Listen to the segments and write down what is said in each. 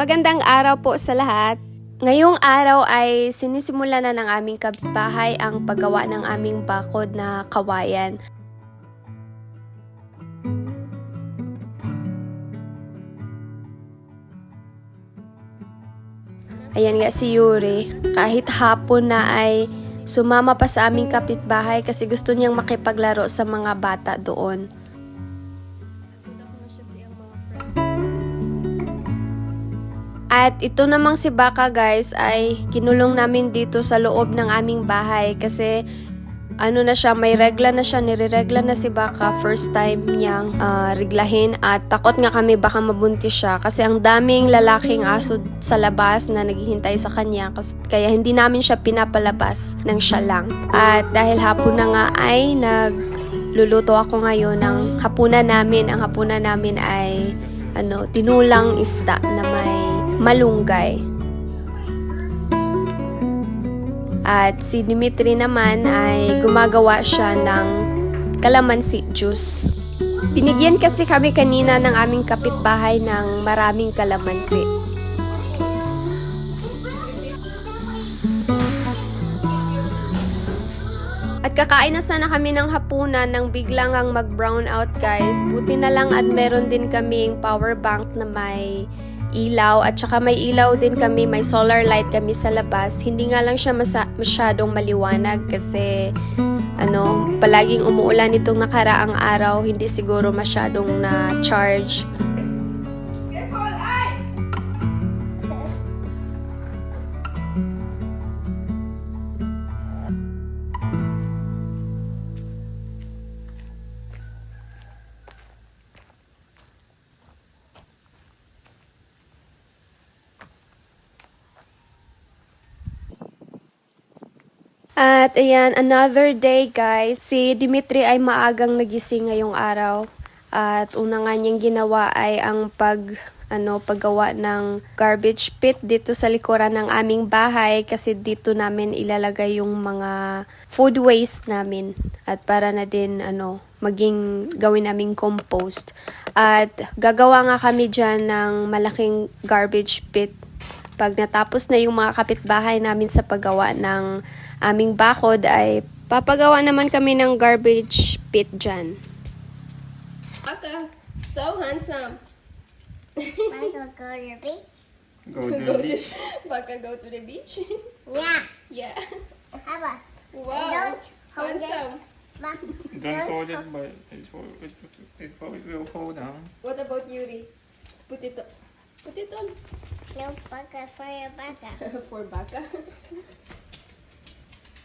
Magandang araw po sa lahat. Ngayong araw ay sinisimula na ng aming kapitbahay ang paggawa ng aming bakod na kawayan. Ayan nga si Yuri, kahit hapon na ay sumama pa sa aming kapitbahay kasi gusto niyang makipaglaro sa mga bata doon. At ito namang si Baka guys ay kinulong namin dito sa loob ng aming bahay kasi ano na siya, may regla na siya, nireregla na si Baka first time niyang ah, reglahin at takot nga kami baka mabuntis siya kasi ang daming lalaking aso sa labas na naghihintay sa kanya kas- kaya hindi namin siya pinapalabas ng siya lang. At dahil hapon na nga ay nagluluto ako ngayon ng hapunan namin. Ang hapunan namin ay ano, tinulang isda na may malunggay. At si Dimitri naman ay gumagawa siya ng kalamansi juice. Binigyan kasi kami kanina ng aming kapitbahay ng maraming kalamansi. At kakain na sana kami ng hapunan nang biglang ang mag-brown out guys. Buti na lang at meron din kaming power bank na may ilaw at saka may ilaw din kami, may solar light kami sa labas. Hindi nga lang siya masa- masyadong maliwanag kasi ano, palaging umuulan itong nakaraang araw, hindi siguro masyadong na At ayan, another day guys. Si Dimitri ay maagang nagising ngayong araw. At una nga niyang ginawa ay ang pag ano, paggawa ng garbage pit dito sa likuran ng aming bahay kasi dito namin ilalagay yung mga food waste namin at para na din ano, maging gawin naming compost. At gagawa nga kami dyan ng malaking garbage pit pag natapos na yung mga kapitbahay namin sa paggawa ng aming bakod ay papagawa naman kami ng garbage pit dyan. Aka, so handsome. Want to go to the beach? Go to the beach. Baka go to the beach? Yeah. yeah. How about? Wow. Don't hold it. Handsome. Ma- Don't hold it, but it will, it, it will, it will fall down. What about Yuri? Put it Put it on. No bucket for your bucket. For Baka.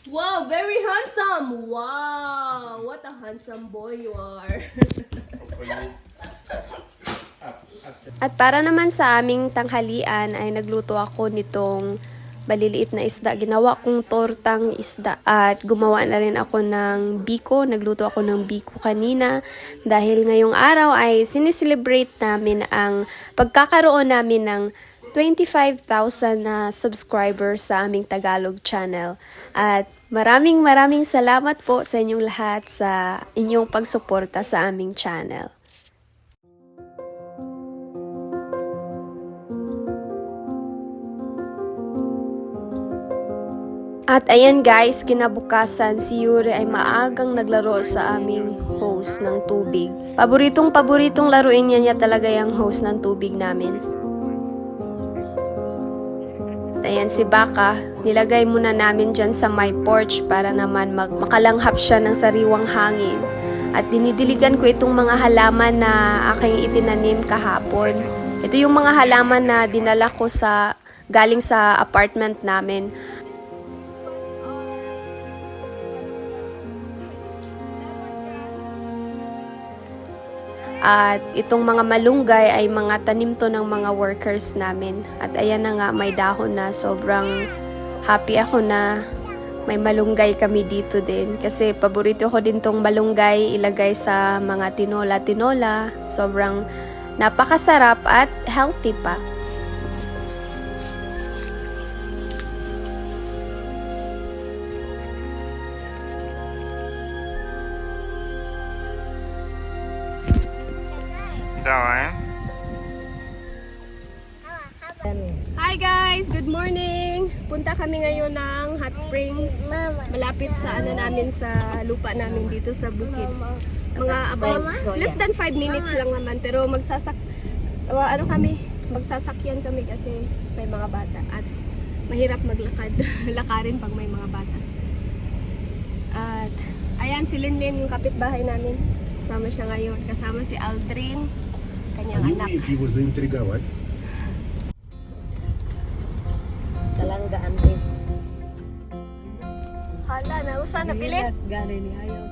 wow, very handsome. Wow, what a handsome boy you are. At para naman sa aming tanghalian ay nagluto ako nitong maliliit na isda. Ginawa kong tortang isda at gumawa na rin ako ng biko. Nagluto ako ng biko kanina dahil ngayong araw ay sineselebrate namin ang pagkakaroon namin ng 25,000 na subscribers sa aming Tagalog channel. At maraming maraming salamat po sa inyong lahat sa inyong pagsuporta sa aming channel. At ayan guys, kinabukasan si Yuri ay maagang naglaro sa aming hose ng tubig. Paboritong paboritong laruin niya niya talaga yung hose ng tubig namin. Ayan si Baka, nilagay muna namin dyan sa my porch para naman mag makalanghap siya ng sariwang hangin. At dinidiligan ko itong mga halaman na aking itinanim kahapon. Ito yung mga halaman na dinala ko sa galing sa apartment namin. At itong mga malunggay ay mga tanim to ng mga workers namin. At ayan na nga, may dahon na. Sobrang happy ako na may malunggay kami dito din. Kasi paborito ko din tong malunggay ilagay sa mga tinola-tinola. Sobrang napakasarap at healthy pa. Malapit sa ano namin sa lupa namin dito sa bukid. Mga about less than 5 minutes lang naman pero magsasak uh, ano kami, magsasakyan kami kasi may mga bata at mahirap maglakad, lakarin pag may mga bata. At ayan si Linlin yung kapitbahay namin. Kasama siya ngayon. Kasama si Aldrin, kanyang Не anak. умеет его заинтриговать. Talanggaan usa na pilit. Gani ni ayaw.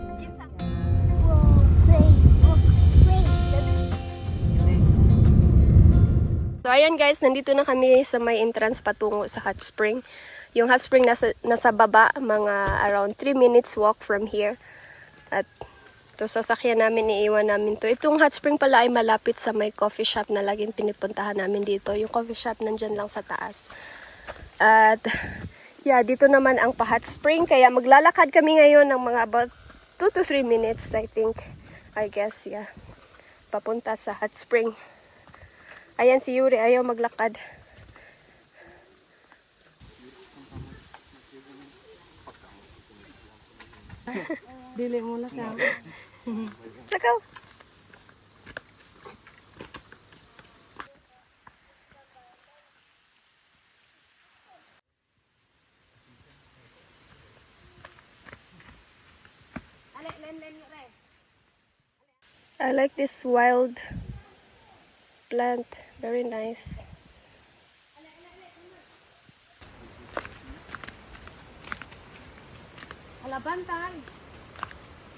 So ayan guys, nandito na kami sa may entrance patungo sa hot spring. Yung hot spring nasa, nasa baba, mga around 3 minutes walk from here. At to sasakyan namin, iiwan namin to. Itong hot spring pala ay malapit sa may coffee shop na laging pinipuntahan namin dito. Yung coffee shop nandyan lang sa taas. At yeah, dito naman ang pa-hot spring. Kaya maglalakad kami ngayon ng mga about 2 to 3 minutes, I think. I guess, yeah. Papunta sa hot spring. Ayan si Yuri, ayaw maglakad. Dili mo na ka. Lakaw! I like this wild plant. Very nice. Alabantan.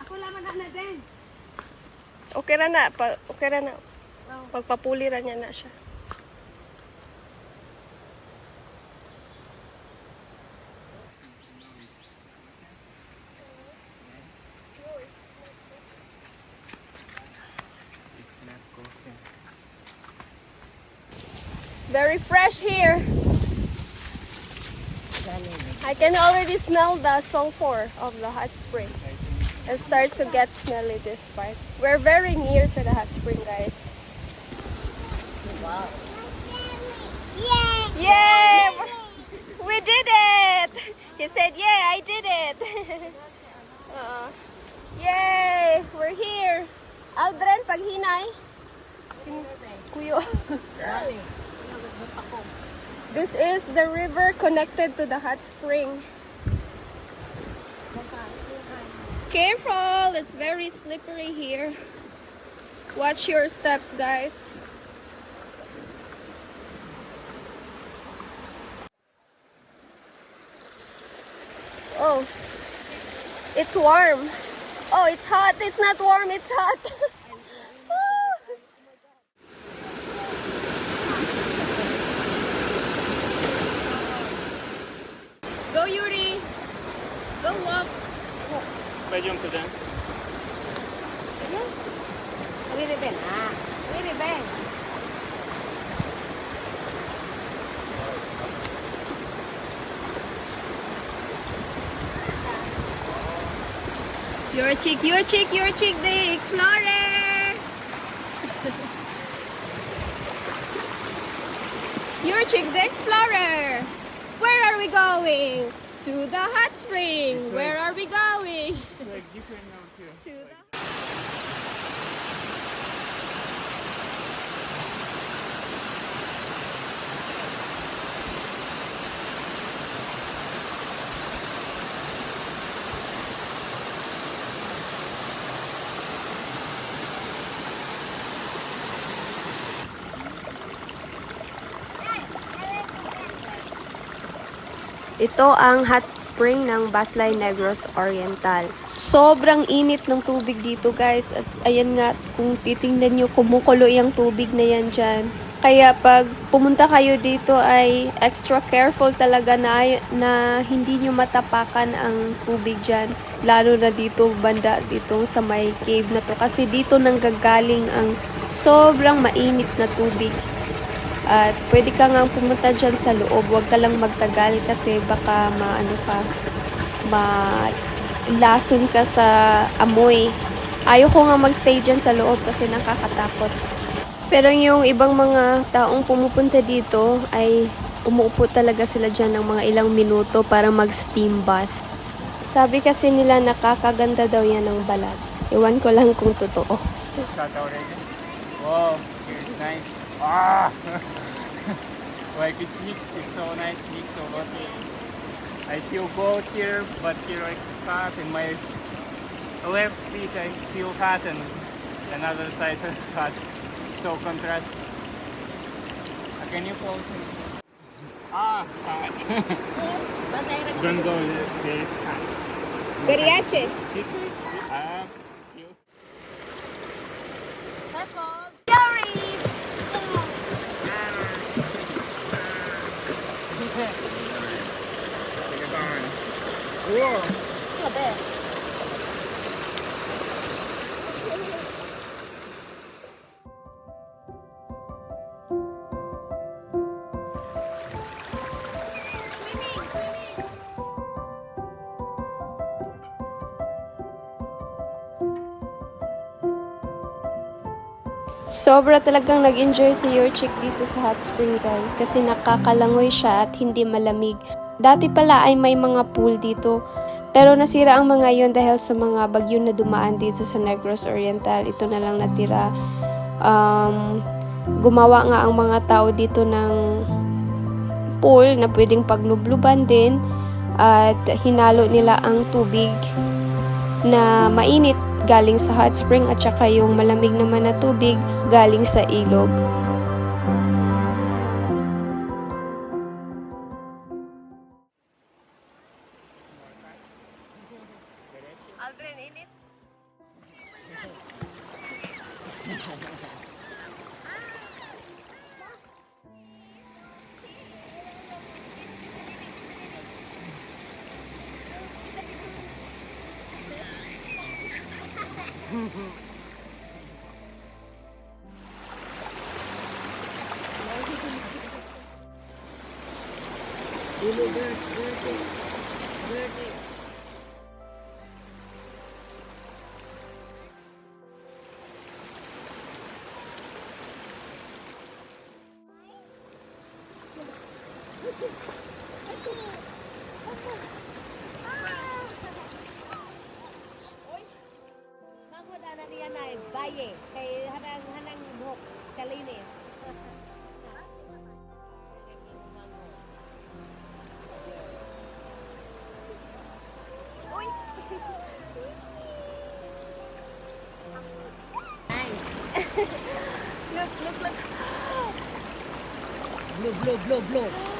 Ako lamang na din. Okay ra na. Pa, okay ra na. Pagpapuli ra niya na siya. Very fresh here. I can already smell the sulfur of the hot spring. It starts to get smelly this part. We're very near to the hot spring, guys. Wow. Yay! Yay! We did it! He said, yeah, I did it. uh, yay! We're here. Aldrin, paghinay. Kuyo. This is the river connected to the hot spring. Careful, it's very slippery here. Watch your steps, guys. Oh, it's warm. Oh, it's hot. It's not warm, it's hot. Go, Yuri. Go walk. Medium to them. Wiri ben ah. Wiri ben. Your chick, your chick, your chick, the explorer. your chick, the explorer. We going? To the hot spring. Where are we going? Ito ang hot spring ng Baslay Negros Oriental. Sobrang init ng tubig dito guys. At ayan nga, kung titingnan nyo, kumukulo yung tubig na yan dyan. Kaya pag pumunta kayo dito ay extra careful talaga na, na hindi nyo matapakan ang tubig dyan. Lalo na dito banda, dito sa may cave na to. Kasi dito nanggagaling ang sobrang mainit na tubig. At pwede ka nga pumunta dyan sa loob. Huwag ka lang magtagal kasi baka maano ka, ma lason ka sa amoy. Ayaw ko nga magstay dyan sa loob kasi nakakatakot. Pero yung ibang mga taong pumupunta dito ay umuupo talaga sila dyan ng mga ilang minuto para mag-steam bath. Sabi kasi nila nakakaganda daw yan ng balat. Iwan ko lang kung totoo. Wow, it's nice. Ah! like it's mixed, it's so nice mix of water. I feel cold here, but here it's hot. In my left feet I feel hot and another side hot. So contrast. Uh, can you pause it? Ah, hot. Don't go there, is hot. Gariache. Sobra talagang nag-enjoy si Yorchik dito sa hot spring guys kasi nakakalangoy siya at hindi malamig. Dati pala ay may mga pool dito pero nasira ang mga yon dahil sa mga bagyo na dumaan dito sa Negros Oriental. Ito na lang natira. Um, gumawa nga ang mga tao dito ng pool na pwedeng paglubluban din at hinalo nila ang tubig na mainit galing sa hot spring at saka yung malamig naman na tubig galing sa ilog. Aldrin, init. Na baye kay hanang hanang buhok kalinis. Look, look, look. Blow blow blow blow.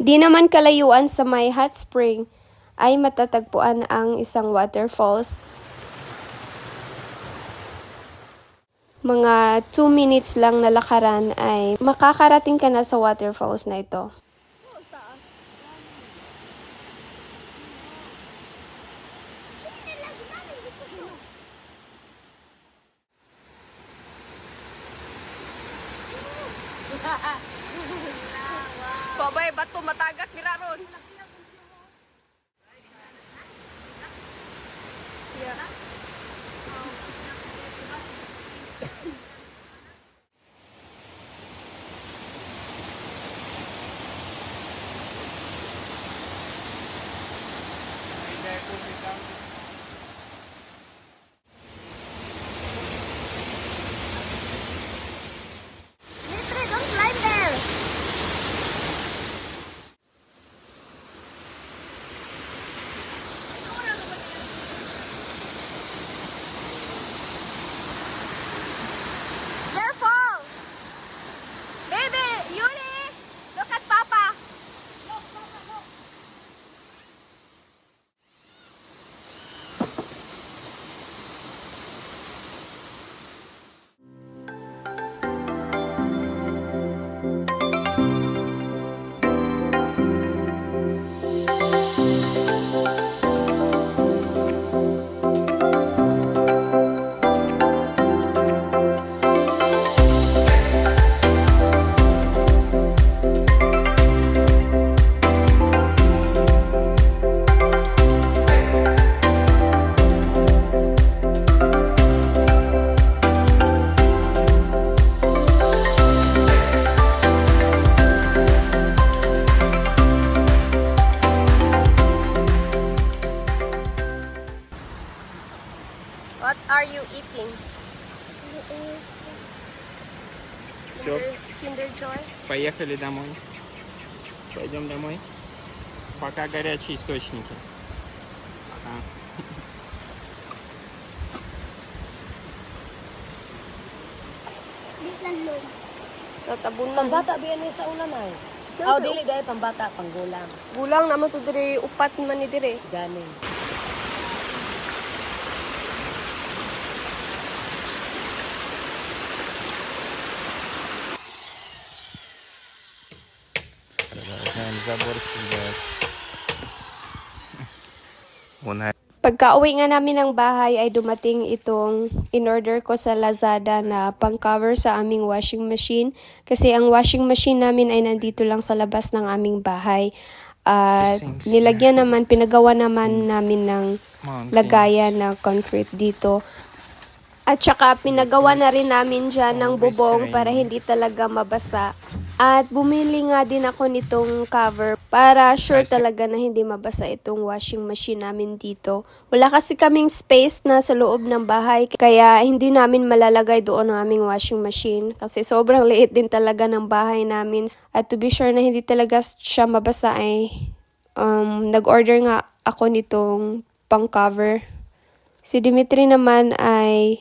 Di naman kalayuan sa may hot spring ay matatagpuan ang isang waterfalls. Mga 2 minutes lang na lakaran ay makakarating ka na sa waterfalls na ito. Babay, bato matagak nila ron. Поехали домой. Пойдем домой. Пока горячие источники. Пока. Di lang lum. Tatabon Pambata ba yan sa una na eh? Oh, dili dahil pambata, panggulang. Gulang naman to dire, upat man ni dire. Gani. zaborcy guys. Pagka-uwi nga namin ng bahay ay dumating itong in-order ko sa Lazada na pang-cover sa aming washing machine kasi ang washing machine namin ay nandito lang sa labas ng aming bahay. At uh, nilagyan naman, pinagawa naman namin ng lagayan na concrete dito. At saka pinagawa na rin namin dyan ng bubong para hindi talaga mabasa. At bumili nga din ako nitong cover para sure talaga na hindi mabasa itong washing machine namin dito. Wala kasi kaming space na sa loob ng bahay kaya hindi namin malalagay doon ang aming washing machine kasi sobrang liit din talaga ng bahay namin. At to be sure na hindi talaga siya mabasa ay um, nag-order nga ako nitong pang cover. Si Dimitri naman ay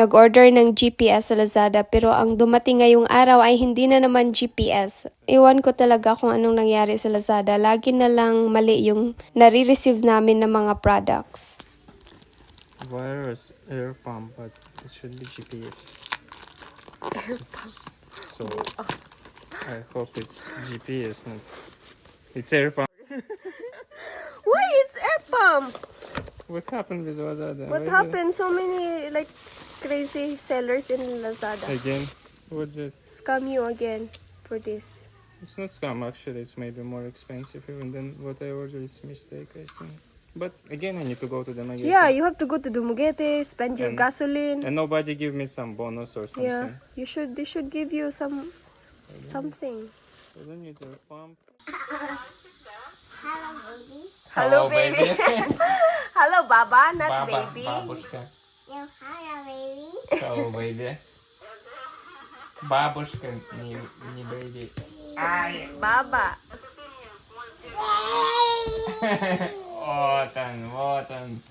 nag-order ng GPS sa Lazada pero ang dumating ngayong araw ay hindi na naman GPS. Iwan ko talaga kung anong nangyari sa Lazada. Lagi na lang mali yung nare-receive namin ng mga products. Virus air pump, but it should be GPS. So I hope it's GPS. Not it's air pump. Why it's air pump? What happened with Lazada? What Why happened? So many like crazy sellers in Lazada. Again? What's it? Scam you again for this. It's not scam actually, it's maybe more expensive even than what I ordered. It's a mistake, I think. But again, I need to go to the Magete. Yeah, you have to go to Dumaguete, spend your And- gasoline. And nobody give me some bonus or something. yeah, you should. They should give you some something. I don't need a pump. Hello, baby. Hello, baby. Hello, Baba, not baby. Babushka. Hello, baby. Бабушка, не, не baby. Ай. Baba. Вот он, вот он.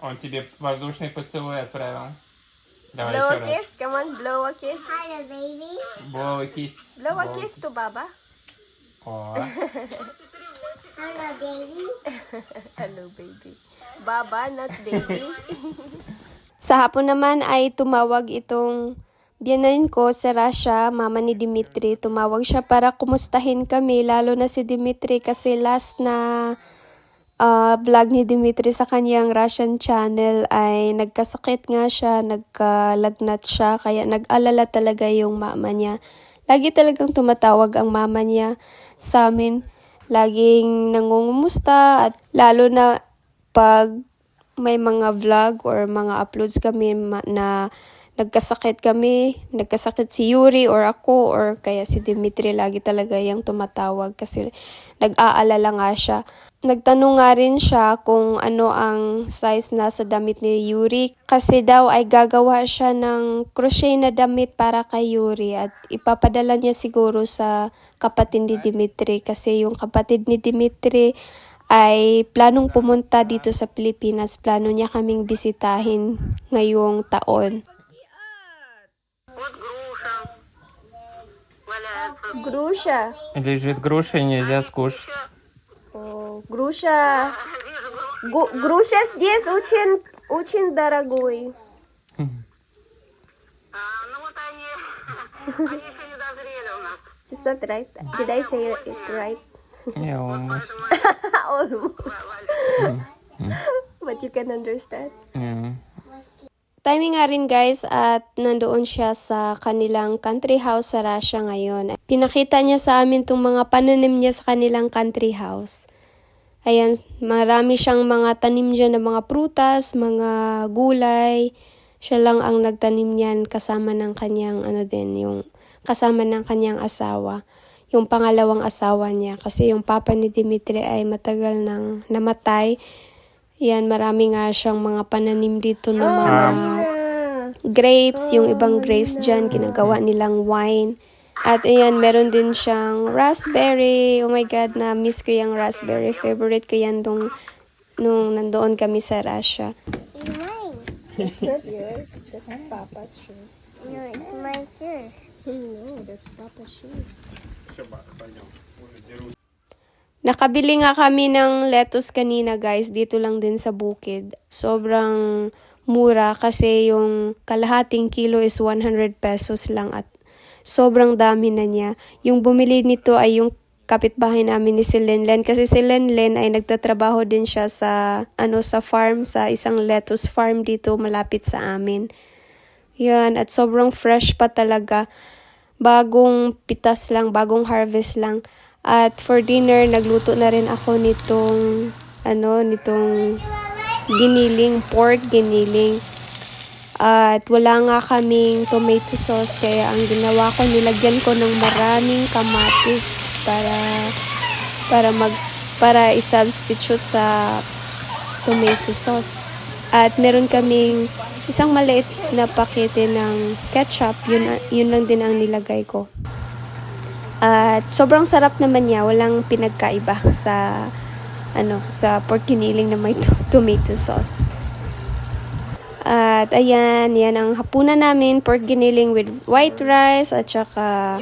Он тебе воздушный поцелуй отправил. Давай Blow еще a раз. kiss. Come on, blow a kiss. Hello, baby. Blow a kiss. Blow a kiss to Baba. О, Hello, baby. Hello, baby. Baba, not baby. Sa hapon naman ay tumawag itong biyanan ko sa Russia, mama ni Dimitri. Tumawag siya para kumustahin kami, lalo na si Dimitri kasi last na ah, vlog ni Dimitri sa kanyang Russian channel ay nagkasakit nga siya, nagkalagnat siya, kaya nag-alala talaga yung mama niya. Lagi talagang tumatawag ang mama niya sa amin. Laging nangungumusta at lalo na pag may mga vlog or mga uploads kami na nagkasakit kami, nagkasakit si Yuri or ako or kaya si Dimitri lagi talaga yung tumatawag kasi nag-aalala nga siya. Nagtanong nga rin siya kung ano ang size na sa damit ni Yuri kasi daw ay gagawa siya ng crochet na damit para kay Yuri at ipapadala niya siguro sa kapatid ni Dimitri kasi yung kapatid ni Dimitri ay planong pumunta dito sa Pilipinas. Plano niya kaming bisitahin ngayong taon. Груша. Лежит груша нельзя скушать. О, груша. Гу- груша здесь очень, очень дорогой. Is that right? Did I say it right? Не, almost. Almost. But you can understand. Yeah. Timing nga rin guys at nandoon siya sa kanilang country house sa Russia ngayon. Pinakita niya sa amin tong mga pananim niya sa kanilang country house. Ayan, marami siyang mga tanim dyan ng mga prutas, mga gulay. Siya lang ang nagtanim niyan kasama ng kanyang ano din, yung kasama ng kanyang asawa. Yung pangalawang asawa niya kasi yung papa ni Dimitri ay matagal nang namatay Yan, marami nga siyang mga pananim dito ng mga grapes. Yung ibang grapes dyan, ginagawa nilang wine. At ayan, meron din siyang raspberry. Oh my God, na-miss ko yung raspberry. Favorite ko yan nung, nung nandoon kami sa Russia. It's mine. That's not yours. That's Papa's shoes. No, it's my shoes. No, that's Papa's shoes. Nakabili nga kami ng lettuce kanina guys, dito lang din sa bukid. Sobrang mura kasi yung kalahating kilo is 100 pesos lang at sobrang dami na niya. Yung bumili nito ay yung kapitbahay namin ni si Lenlen kasi si Lenlen ay nagtatrabaho din siya sa ano sa farm sa isang lettuce farm dito malapit sa amin. Yan, at sobrang fresh pa talaga. Bagong pitas lang, bagong harvest lang. At for dinner, nagluto na rin ako nitong, ano, nitong giniling, pork giniling. At wala nga kaming tomato sauce, kaya ang ginawa ko, nilagyan ko ng maraming kamatis para, para mag, para i-substitute sa tomato sauce. At meron kaming isang maliit na pakete ng ketchup. Yun, yun lang din ang nilagay ko. At sobrang sarap naman niya. Walang pinagkaiba sa ano sa pork giniling na may to- tomato sauce. At ayan, yan ang hapunan namin. Pork giniling with white rice at saka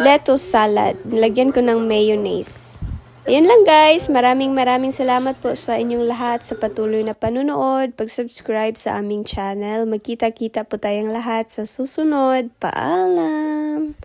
lettuce salad. Nilagyan ko ng mayonnaise. Ayan lang guys, maraming maraming salamat po sa inyong lahat sa patuloy na panunood, pag-subscribe sa aming channel. Magkita-kita po tayong lahat sa susunod. Paalam!